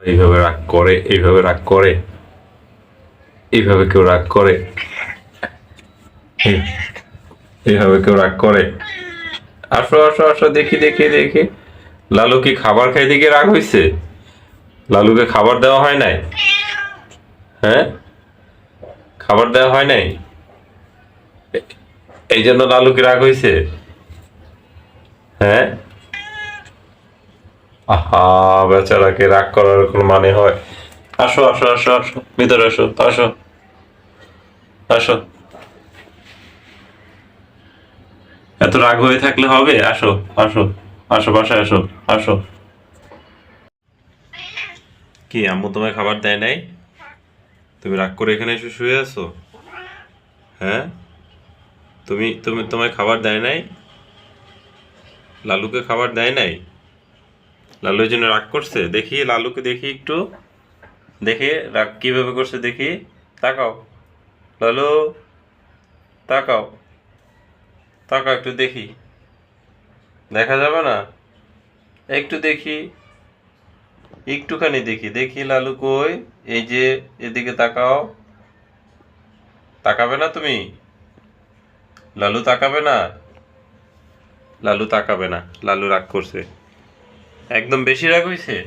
এইভাবে রাগ করে, এইভাবে রাগ করে, এইভাবে কেউ রাগ করে, এই- এইভাবে কেউ রাগ করে। আসো আসো আসো, দেখি দেখি দেখি। লালু কি খাবার খাইতে গিয়ে রাগ হয়েছে লালুকে খাবার দেওয়া হয় নাই? হ্যাঁ? খাবার দেওয়া হয় নাই? এই জন্য লালু কি রাগ হয়েছে হ্যাঁ? আহা, বেচারাকে রাগ করার কোনো মানে হয়? আসো আসো আসো আসো, ভিতরে আসো আসো আসো। এত রাগ হয়ে থাকলে হবে? আসো আসো আসো, বাসায় আসো আসো। কি, আম্মু তোমায় খাবার দেয় নাই? তুমি রাগ করে এখানে এসে শুয়ে আছো? হ্যাঁ? তুমি তুমি তোমায় খাবার দেয় নাই? লালুকে খাবার দেয় নাই? লালু এই জন্য রাগ করছে? দেখি, লালুকে দেখি একটু। দেখি, রাগ কীভাবে করছে দেখি। তাকাও। লালু, তাকাও। তাকাও একটু দেখি। দেখা যাবে না? একটু দেখি। একটুখানি দেখি। দেখি লালু কই? এই যে, এদিকে তাকাও। তাকাবে না তুমি? লালু তাকাবে না? লালু তাকাবে না। লালু রাগ করছে। একদম বেশি রাগ হয়েছে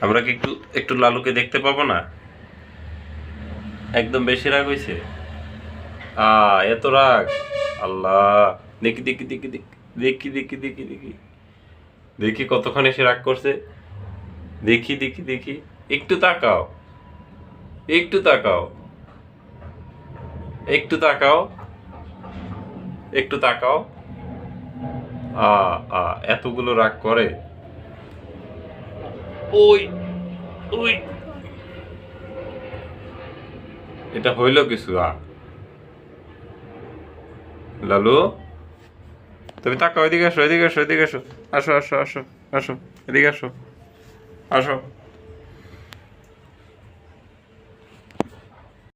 আমরা কি একটু একটু লালুকে দেখতে পাবো না? একদম বেশি রাগ হয়েছে আ, এত রাগ? আল্লাহ, দেখি দেখি দেখি দেখি দেখি দেখি দেখি দেখি। কতক্ষণ এসে রাগ করছে। দেখি দেখি দেখি। একটু তাকাও। একটু তাকাও। একটু তাকাও। একটু তাকাও। আ আ এতগুলো রাগ করে? ওই ওই। এটা হইল কিছু আ। লালু? তুমি তাকাও ওইদিকে আসো এদিকে আসো এদিকে আসো। আসো আসো আসো আসো এদিকে আসো। আসো।